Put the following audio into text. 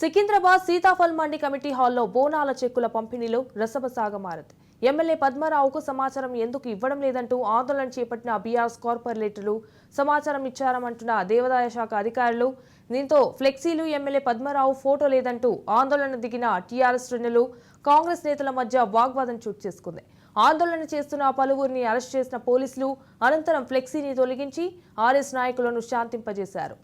సికింద్రాబాద్ సీతాఫల్ మండి committee హాల్లో బోనాల చెక్కుల పంపిణీలో రసవసాగా ఎమ్మెల్యే పద్మారావుకు సమాచారం ఎందుకు ఇవ్వడం లేదంటూ ఆందోళన చేపట్టిన బీఆర్ఎస్ కార్పొరేటర్లు సమాచారం ఇచ్చారమంటున్న దేవాదాయ శాఖ అధికారులు. దీంతో ఫ్లెక్సీలు ఎమ్మెల్యే పద్మారావు ఫోటో లేదంటూ ఆందోళన దిగిన టీఆర్ఎస్ శ్రేణులు కాంగ్రెస్ నేతల మధ్య వాగ్వాదం చోటు చేసుకుంది. ఆందోళన చేస్తున్న పలువురిని అరెస్ట్ చేసిన పోలీసులు అనంతరం ఫ్లెక్సీని తొలగించి ఆర్ఎస్ నాయకులను శాంతింపజేశారు.